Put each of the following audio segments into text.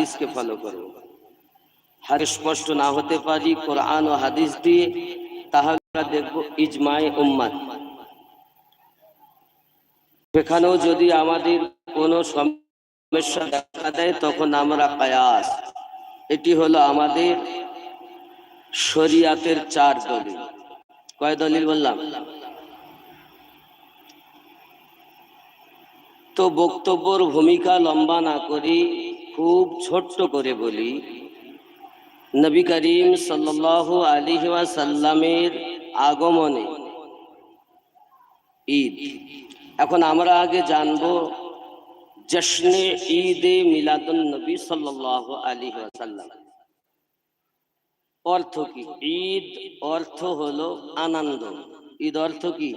হাদিসকে ফলো করব হার স্পষ্ট না হতে পারি, কোরআন ও হাদিস দিয়ে তাহলে আমরা দেখব ইজমায়ে উম্মাদ। সেখানেও যদি আমাদের কোনো সমস্যা দেখা দেয়, তখন আমরা কায়াস। এটি হলো আমাদের শরিয়াতের চার দলিল। কয় দলিল বললাম? তো বক্তব্যর ভূমিকা লম্বা না করি খুব ছোট্ট করে বলি, নবী করিম সাল্লাল্লাহু আলাইহি ওয়াসাল্লামের আগমনে ঈদ। এখন আমরা আগে জানব জশ্নে ঈদে মিলাদুল নবী সাল্লাল্লাহু আলাইহি ওয়াসাল্লাম। অর্থ কি? ঈদ অর্থ হলো আনন্দ। ঈদ অর্থ কি?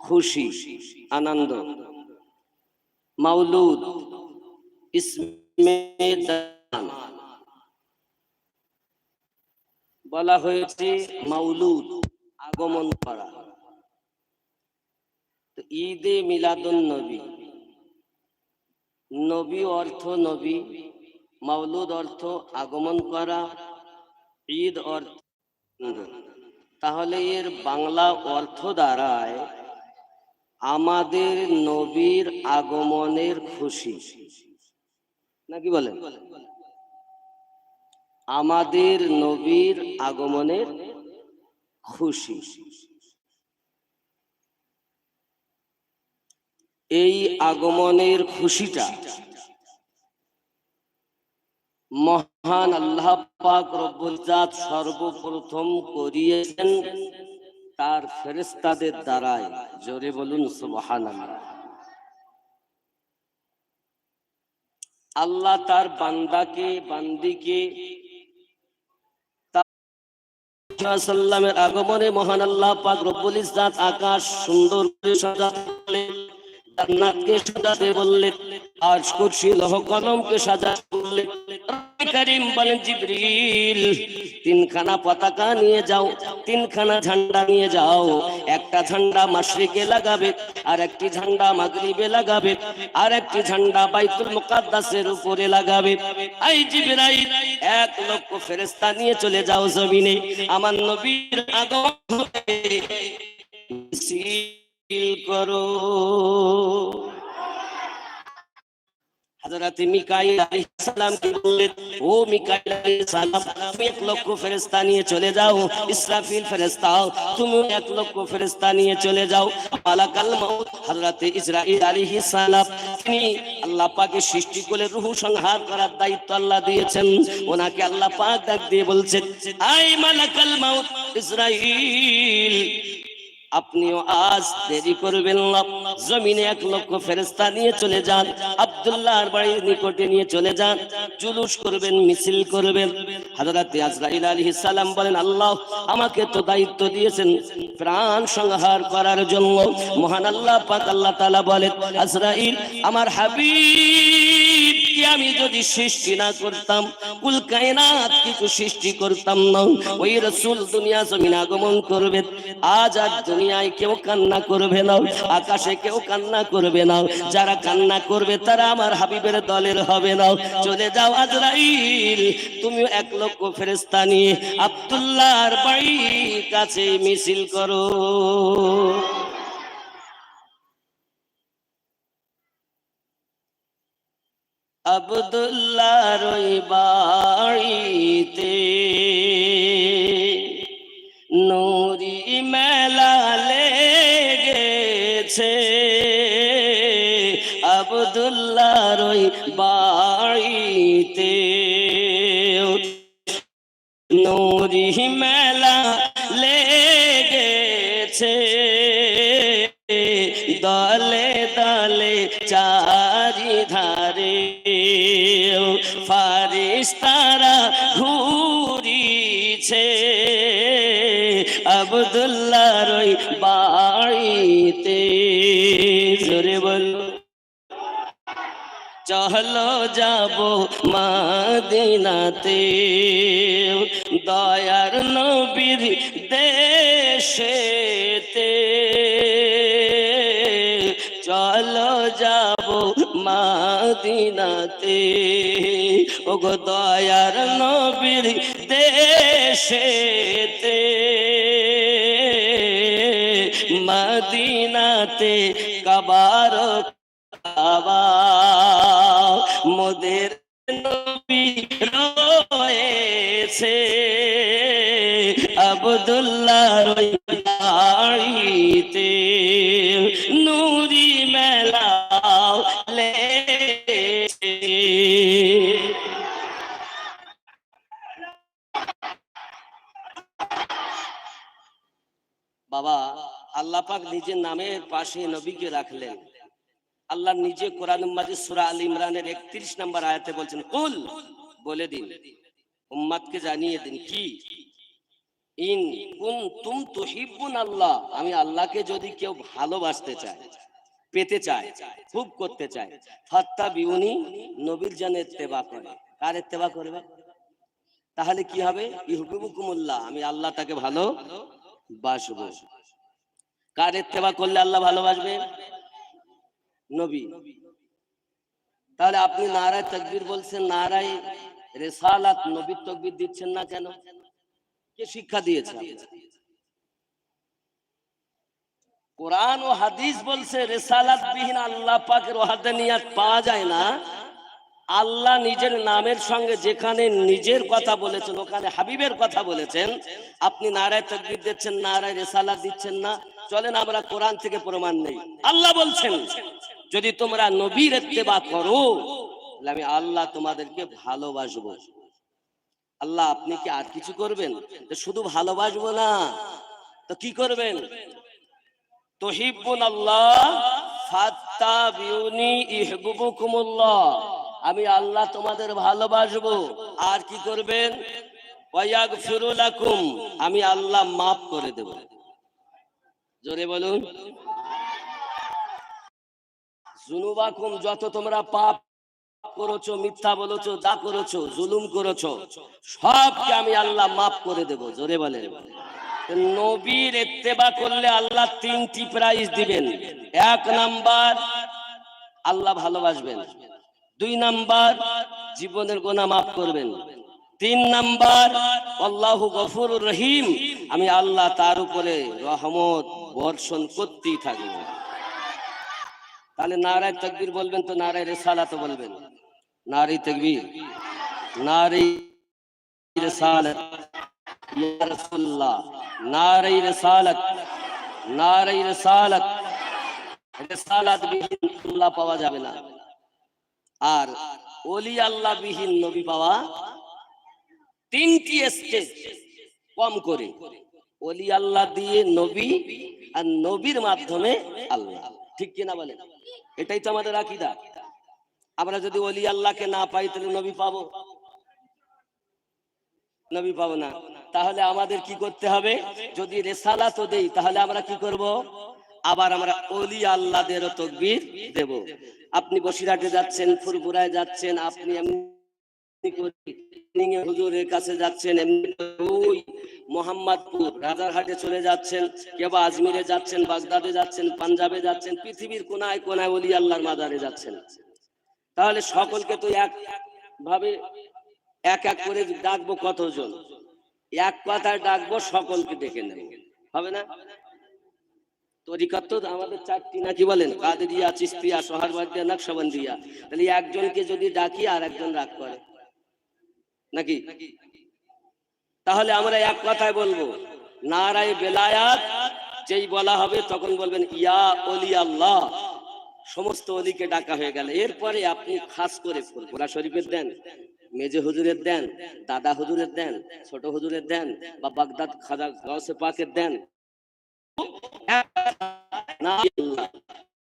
খুশি, আনন্দ। মাউলুদ, ইসমে বলা হয়েছে, মাউলুদ আগমন করা। ঈদে মিলাদুন নবী। নবী অর্থ নবী, মাউলুদ অর্থ আগমন করা, ঈদ অর্থ তাহলে এর বাংলা অর্থ দাঁড়ায়, আমাদের নবীর আগমনের খুশি। নাকি বলেন? আমাদের নবীর আগমনের খুশি। এই আগমনের খুশিটা মহান আল্লাহ পাক রব্বুল জাত সর্বপ্রথম করিয়েছেন তার ফেরেস্তাদের দ্বারায় জোরে বলুন, সুবহানাল্লাহ। আল্লাহ তার বান্দাকে, বান্দিকে সাল্লামের আগমনে মহান আল্লাহ পাক রব্বুল ইজ্জাত আকাশ সুন্দর করে সাজাতে জান্নাতকে সাজাতে বললেন আর কুরসি লহ কলমকে সাজাতে বললেন করিম বলেন, জিবরিল, তিনখানা পতাকা নিয়ে যাও, তিনখানা ঝান্ডা নিয়ে যাও একটা ঝান্ডা মাসরিকে লাগাবে, আর একটি ঝান্ডা মাগরিবে লাগাবে, আর একটি ঝান্ডা বাইতুল মুকাদ্দাসের উপরে লাগাবে। আই জিবরাইল, এক লক্ষ ফেরেস্তা নিয়ে চলে যাও জমিনে। আমার নবীর আগমন করো। হযরত মিকাইল আলাইহিস সালাম কি বললেন, ও মিকাইল আলাইহিস সালাম তুমি এক লক্ষ ফেরেশতা নিয়ে চলে যাও। ইসরাফিল ফেরেশতা তুমি এক লক্ষ ফেরেশতা নিয়ে চলে যাও। মালাকাল মাউত হযরত ইসরাইল আলাইহিস সালাম তিনি আল্লাহ পাকের সৃষ্টি করে রূহ সংহার করার দায়িত্ব আল্লাহ দিয়েছেন। ওনাকে আল্লাহ পাক ডাক দিয়ে বলছেন আই মালাকাল মাউত ইসরাইল আপনিও আজ দেরি করবেন না। জমিনে এক লক্ষ ফেরেস্তা নিয়ে চলে যান, আব্দুল্লাহর বাড়ির নিকটে নিয়ে চলে যান, জুলুস করবেন, মিছিল করবেন। হযরত আজরাইল আলাইহিস সালাম বলেন, আল্লাহ আমাকে তো দায়িত্ব দিয়েছেন প্রাণ সংহার করার জন্য। মহান আল্লাহ পাক আল্লাহ তাআলা বলেন, আজরাইল, আমার হাবিব আমি যদি সৃষ্টি না করতাম, কুল কায়নাত কিছু সৃষ্টি করতাম না। ওই রসুল দুনিয়া জমিন আগমন করবে, আজ আর দুনিয়ায় কেউ কান্না করবে না, আকাশে কেউ কান্না করবে না। যারা কান্না করবে, তারা আমার হাবিবের দলের হবে না। চলে যাও আজরাইল তুমি এক লক্ষ ফেরেস্তা নিয়ে আব্দুল্লাহর বাড়ির কাছে মিছিল করো। আবদুল্লাহর ওই বাড়িতে নুরি মেলা লেগেছে। আবদুল্লাহর ওই বাড়িতে নুরি মেলা লেগেছে। ফারিস্তারা ঘুরিছে আবদুল্লাহর ওই বাড়িতে। জোরে বলো। চলো যাব মাদিনাতে। দয়ার নবীর দেশেতে। মাদিনাতে। ও গো দয়ার নবীর দেশেতে। মদিনাতে কাবার বাবা, আল্লাহ পাক নিজের নামের পাশে নবীকে রাখলেন। আল্লাহ নিজে কোরআন মাজিদ সূরা আল ইমরানের 31 নম্বর আয়াতে বলছেন, কুল বলে দিন। উম্মাদকে জানিয়ে দিন, কি? ইন কুন তুম তুহিব্বুন আল্লাহ আমি আল্লাহকে যদি কেউ ভালোবাসতে চায়, পেতে চায়, খুব করতে চায় ফাত্তা বিউনি নবীর জানে ইত্তেবা করে। কার ইত্তেবা করবে? তাহলে কি হবে? ইহবুকুমুল্লাহ আমি আল্লাহ তাকে ভালো বাসবো। কার করলে আল্লাহ ভালোবাসবে? নবী। তাহলে আপনি নারায় তকবির বলছেন রেসালাত নবীর তকবির দিচ্ছেন না কেন? কে শিক্ষা দিয়েছে কোরআন ও হাদিস বলছে রেসালাত বিহীন আল্লাহ পাকের ওয়াহদানিয়াত পাওয়া যায় না। আল্লাহ নিজের নামের সঙ্গে যেখানে নিজের কথা বলেছেন, ওখানে হাবিবের কথা বলেছেন। আপনি নারায় তকবির দিচ্ছেন, নারায় রেসালাত দিচ্ছেন না। চলেন, আমরা কোরআন থেকে প্রমাণ নেই। আল্লাহ বলছেন, যদি তোমরা নবীর ইত্তেবা করো আমি আল্লাহ তোমাদেরকে ভালোবাসবো। আল্লাহ, আপনি কি আর কিছু করবেন? শুধু ভালোবাসবো না। তো কি করবেন? তহিবুন আল্লাহ ফাত্তাবিউনি আমি আল্লাহ তোমাদের ভালোবাসবো। আর কি করবেন? আমি আল্লাহ মাফ করে দেব। জোরে বলুন। জুনুবাকুম যত তোমরা পাপ করেছ, মিথ্যা বলেছ, যা করেছ, জুলুম করেছ, সবকে আমি আল্লাহ মাফ করে দেব। জোরে বলেন। নবীর ইত্তেবা করলে আল্লাহ তিনটি প্রাইজ দিবেন। এক নাম্বার, আল্লাহ ভালোবাসবেন। দুই নাম্বার, জীবনের গোনা মাফ করবেন। তিন নাম্বার, আল্লাহ গফুর রহিম, আমি আল্লাহ তার উপরে রহমত বর্ষণ করতেই থাকব তাহলে নারায় তকবীর বলবেন তো নারায় রেসালাত বলবেন। নারী তকবীর। নারী রেসালাত। নারী রেসালাত। নারী রেসালাত। রেসালাত পাওয়া যাবে না। আর ওলি আল্লাহ বিহীন নবী পাওয়া তিনটি স্টেজ কম করে। ওলি আল্লাহ দিয়ে নবী আর নবীর মাধ্যমে আল্লাহ। ঠিক কিনা বলেন? এটাই তো আমাদের আকিদা। আমরা যদি ওলি আল্লাহকে না পাই, তাহলে নবী পাবো? নবী পাবো না। তাহলে আমাদের কি করতে হবে? যদি রেসালাত দেই, তাহলে আমরা কি করব? আবার আমরা অলি আল্লাহদেরও তকবীর দেব। আপনি বসিরহাটে যাচ্ছেন, ফুরফুরায় যাচ্ছেন, আপনি আজমিরে যাচ্ছেন যাচ্ছেন, পাঞ্জাবে যাচ্ছেন, পৃথিবীর কোনায় কোনায় মাজারে যাচ্ছেন। তাহলে সকলকে তো এক ভাবে এক এক করে ডাকবো কতজন? এক কথায় ডাকবো, সকলকে ডেকে নেব। হবে না? তরিকাত তো আমাদের চারটি নাকি বলেন, কাদেরিয়া, চিস্তিয়া সোহারবাদিয়া নকশবন্দিয়া। তাহলে একজনকে যদি ডাকি আর একজন রাগ করে। নাকি? তাহলে আমরা এক কথায় বলব, নারায় বেলায়াত যেই বলা হবে তখন বলবেন, ইয়া অলি আল্লাহ। সমস্ত অলিকে ডাকা হয়ে গেল। এরপরে আপনি খাস করে ফুরফুরা শরীফের দেন, মেজে হুজুরের দেন, দাদা হুজুরের দেন, ছোট হুজুরের দেন, বা বাগদাদ খাজা গাউসে দেন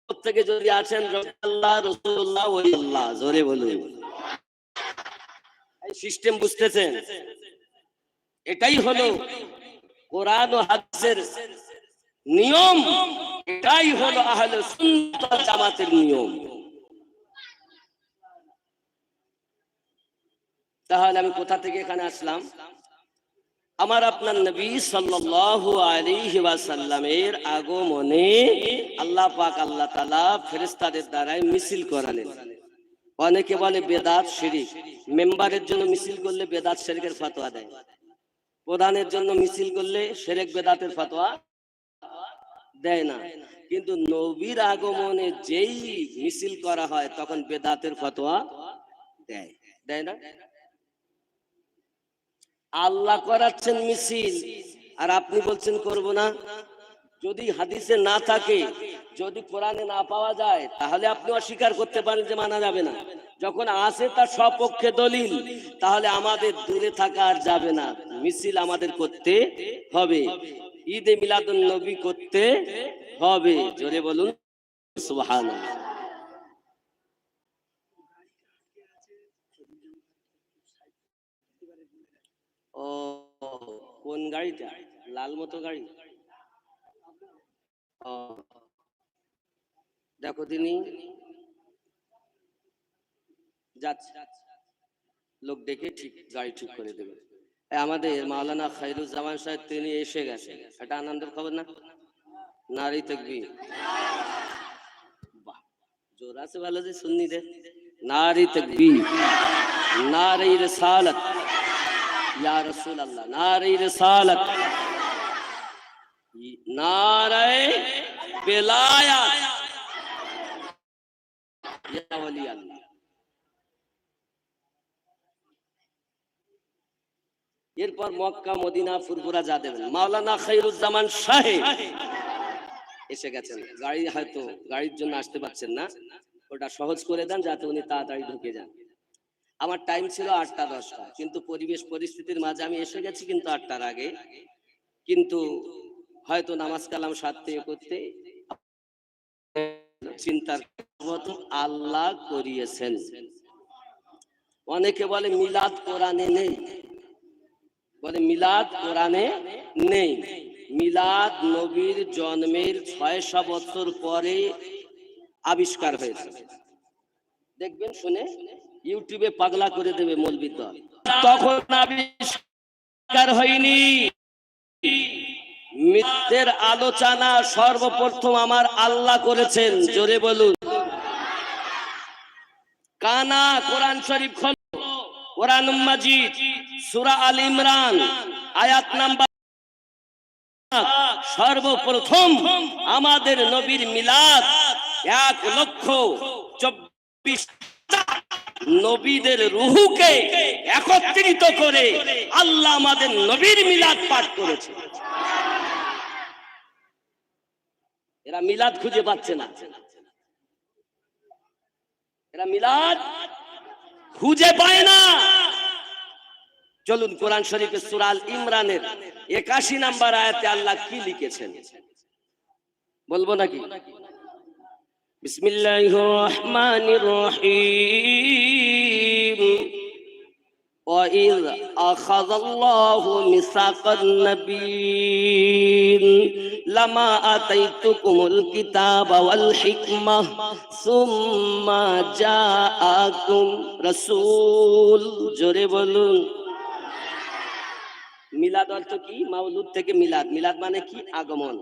প্রত্যেকে যদি আছেন জোরে বলুন। সিস্টেম বুঝতেছেন? এটাই হলো কোরআন ও হাদিসের নিয়ম, এটাই হলো আহলে সুন্নাত জামাতের নিয়ম। তাহলে আমি কোথা থেকে এখানে আসলাম? আমার আপনার নবী সাল্লাল্লাহু আলাইহি ওয়াসাল্লামের আগমনে আল্লাহ পাক আল্লাহ তাআলা ফেরেশতাদের দ্বারাই মিছিল করালেন। অনেকে বলে বেদাত শিরিক। মেম্বারের জন্য মিছিল করলে বেদাত শেরিকের ফতোয়া দেয়। প্রধানের জন্য মিছিল করলে শেরেক বেদাতের ফতোয়া দেয় না। কিন্তু নবীর আগমনে যেই মিছিল করা হয় তখন বেদাতের ফতোয়া দেয়। দেয় না? আল্লাহ করাচ্ছেন মিছিল। আর আপনি বলছেন, করব না। যদি হাদিসে না থাকে, যদি কোরআনে না পাওয়া যায়, তাহলে আপনি অস্বীকার করতে পারেন যে মানা যাবে না। যখন আসে তার সপক্ষে দলিল, তাহলে আমাদের দূরে থাকা আর যাবে না। মিছিল আমাদের করতে হবে। ঈদে মিলাদুন নবী করতে হবে। জোরে বলুন, সুবহানাল্লাহ। ও কোন গাড়িটা? লাল মতো গাড়ি? ও, দেখো তিনি যাচ্ছে। লোক দেখে ঠিক গাড়ি ঠিক করে দেবে। আমাদের মাওলানা খাইরুজ্জামান সাহেব তিনি এসে গেছে। এটা আনন্দের খবর না? নারী তকবি জোর আছে ভালো যে শুননি রে নারী তকবি নারী রসালত। এরপর মক্কা, মদিনা, ফুরফুরা যা দেবেন। মাওলানা খাইরুজ্জামান সাহেব এসে গেছেন। গাড়ি হয়তো গাড়ির জন্য আসতে পারছেন না। ওটা সহজ করে দেন যাতে উনি তাড়াতাড়ি ঢুকে যান। আমার টাইম ছিল আটটা, দশটা। কিন্তু পরিবেশ, পরিস্থিতির মাঝে আমি এসে গেছি কিন্তু আটটার আগে। কিন্তু হয়তো নামাজ কালাম সারতে করতে চিন্তার আল্লাহ করিয়েছেন। অনেকে বলে মিলাদ কোরআনে নেই। বলে মিলাদ কোরআনে নেই। মিলাদ নবীর জন্মের ছয়শো বছর পরে আবিষ্কার হয়েছে। দেখবেন, শুনে ইউটিউবে পাগলা করে দেবে মৌলবি দল তখন আবিষ্কার হয়নি। মিথ্যের আলোচনা সর্বপ্রথম আমার আল্লাহ করেছেন জোরে বলুন। কানা কোরআন শরীফ খোলো কোরআন মাজিদ সূরা আল ইমরান আয়াত নাম্বার সর্বপ্রথম আমাদের নবীর মিলাদ এক লক্ষ চব্বিশ নবীদের রুহুকে একত্রিত করে আল্লাহ আমাদের নবীর মিলাদ পাঠ করেছে। এরা মিলাদ খুঁজে পাচ্ছে না। এরা মিলাদ খুঁজে পায় না। চলুন কোরআন শরীফের সুরাল ইমরানের একাশি নাম্বার আয়াতে আল্লাহ কি লিখেছেন? বলব নাকি? বিসমিল্লাহির রহমানির রহিম وإذ أخذ الله ميثاق النبيين لما آتيتكم الكتاب والحكمة ثم جاءكم رسول জোরে বলুন মিলাদ অর্থ কি মাউলুদ থেকে মিলাদ মিলাদ মানে কি আগমন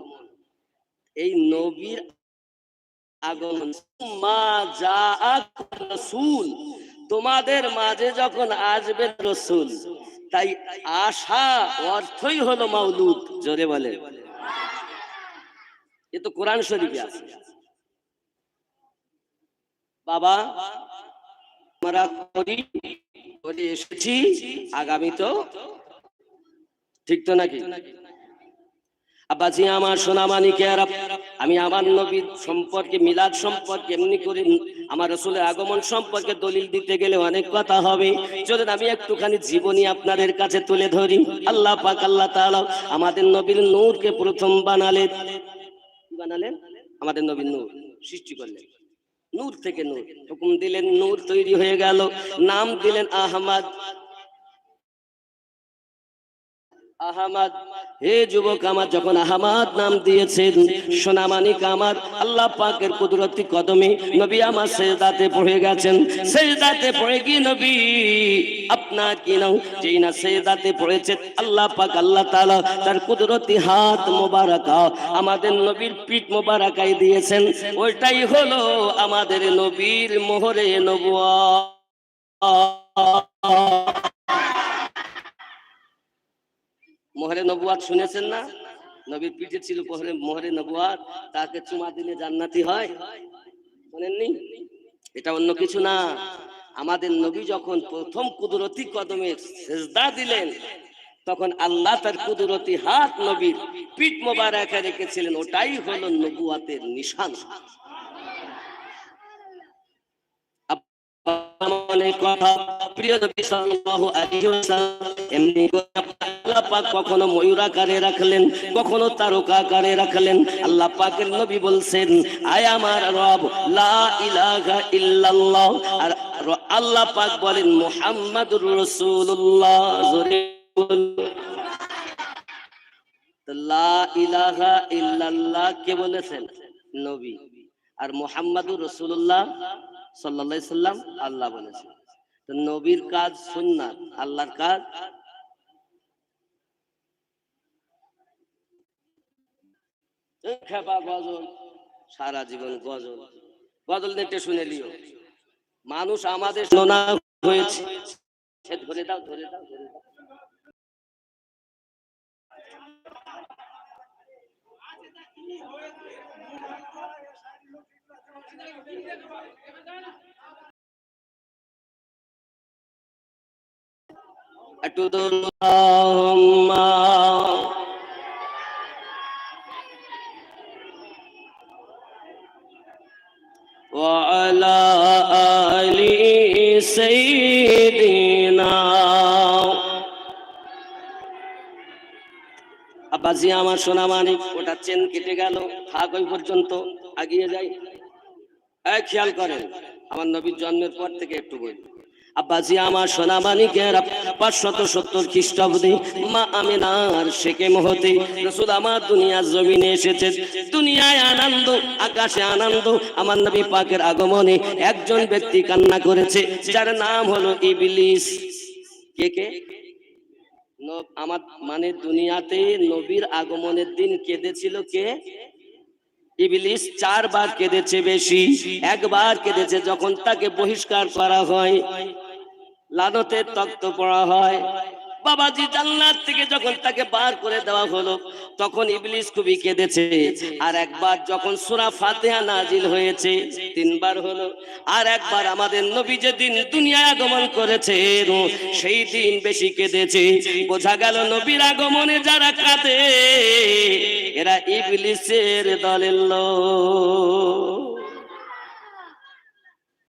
এই নবীর আগমন। রসুল। তোমাদের মাঝে যখন আসবে রসুল, তাই আশা অর্থই হলো মাউলুদ জোরে বলে। এ তো কোরআন শরীফে আছে। বাবা, আমরা করি, করে এসেছি, আগামী তো। ঠিক তো নাকি? আব্বাজি আমার সোনামানিকের আমি আমার নবী সম্পর্কে, মিলাদ সম্পর্কে এমনি করে আমার রসুলের আগমন সম্পর্কে দলিল দিতে গেলে অনেক কথা হবে। যদি আমি একটুখানি জীবনী আপনাদের কাছে তুলে ধরি। আল্লাহ পাক, আল্লাহ তাআলা আমাদের নবীর নূরকে প্রথম বানালেন। বানালেন? আমাদের নবীর নূর সৃষ্টি করলেন। নূর থেকে নূর। হুকুম দিলেন, নূর তৈরি হয়ে গেল। নাম দিলেন আহমদ। আহমদ। হে যুবক আমার, যখন আহমদ নাম দিয়েছেন, সোনামানিক আমার, আল্লাহ পাকের কুদরতি কদমে নবী আমার সেজদাতে পড়ে গেছেন। সেজদাতে পড়ে গিয়ে নবী, আপনার কি নাও যেই না সেজদাতে পড়েছে, আল্লাহ পাক, আল্লাহ তাআলা তার কুদরতি হাত মোবারকা আমাদের নবীর পিঠ মোবারকায় দিয়েছেন। ওইটাই হলো আমাদের নবীর মোহরে নবুয়া। মোহরে নবুয়াত শুনেছেন না? নবীর পিঠে ছিল মোহরে মোহরে নবুয়াত তাকে চুমা দিলে জান্নাতি হয়। শোনেননি? এটা অন্য কিছু না। আমাদের নবী যখন প্রথম কুদরতি কদমে সেজদা দিলেন, তখন আল্লাহ তার কুদরতি হাত নবীর পিঠ মোবারকে রেখেছিলেন। ওটাই হলো নবুয়াতের নিশান মনে কথা প্রিয় নবী সাল্লাল্লাহু আলাইহি ওয়াসাল্লাম এমনি করে আল্লাহ পাক কখনো রাখলেন কখনো রাখলেন। আল্লাহ পাকের নবী বলছেন, আয় আমার রব ইল্লাল্লাহ। আর আল্লাহ পাক বলেন, মুহাম্মাদুর লা ইলাহা কে বলেছেন? নবী। আর মুহাম্মাদুর রাসূলুল্লাহ সাল্লাল্লাহু সাল্লাম আল্লাহ বলেছেন। নবীর কাজ সুন্নাত, আল্লাহর কাজ? খেপা গজল, সারা জীবন গজল। গজল নেটে শুনে লিও। মানুষ আমাদের শোনা হয়েছে। ধরে দাও ধরে দাও ধরে দাও। أشهد اللهم وعلى آله আব্বাজি আমার সোনা মানিক ওটা চেন কেটে গেল, থাক ওই পর্যন্ত, আগিয়ে যাই। খেয়াল করেন, আমার নবীর জন্মের পর থেকে একটু বলি। আব্বাজি আমার সোনা মানিকের পাঁচশত সত্তর খ্রিস্টাব্দে মা আমিনার শেখে মহতে রসুল আমার দুনিয়ার জমিনে এসেছে দুনিয়ায় আনন্দ, আকাশে আনন্দ, আমার নবী পাকের আগমনে একজন ব্যক্তি কান্না করেছে, যার নাম হলো ইবলিস। কে কে? আমার মানে দুনিয়াতে নবীর আগমনের দিন কেঁদেছিল কে? চারবার কেঁদেছে বেশি। একবার কেঁদেছে যখন তাকে বহিষ্কার করা হয়, লানতের তত্ত্ব পড়া হয়। বাবাজি জান্নাত থেকে যখন তাকে বার করে দেওয়া হলো, তখন ইবলিস খুবই কেঁদেছে। আর একবার যখন সূরা ফাতিহা নাজিল হয়েছে, তিনবার হলো। আর একবার আমাদের নবী যেদিন দুনিয়ায় আগমন করেছে, সেই দিন বেশি কেঁদেছে। বোঝা গেল নবীর আগমনে যারা কাঁদে, এরা ইবলিসের দলের লোক।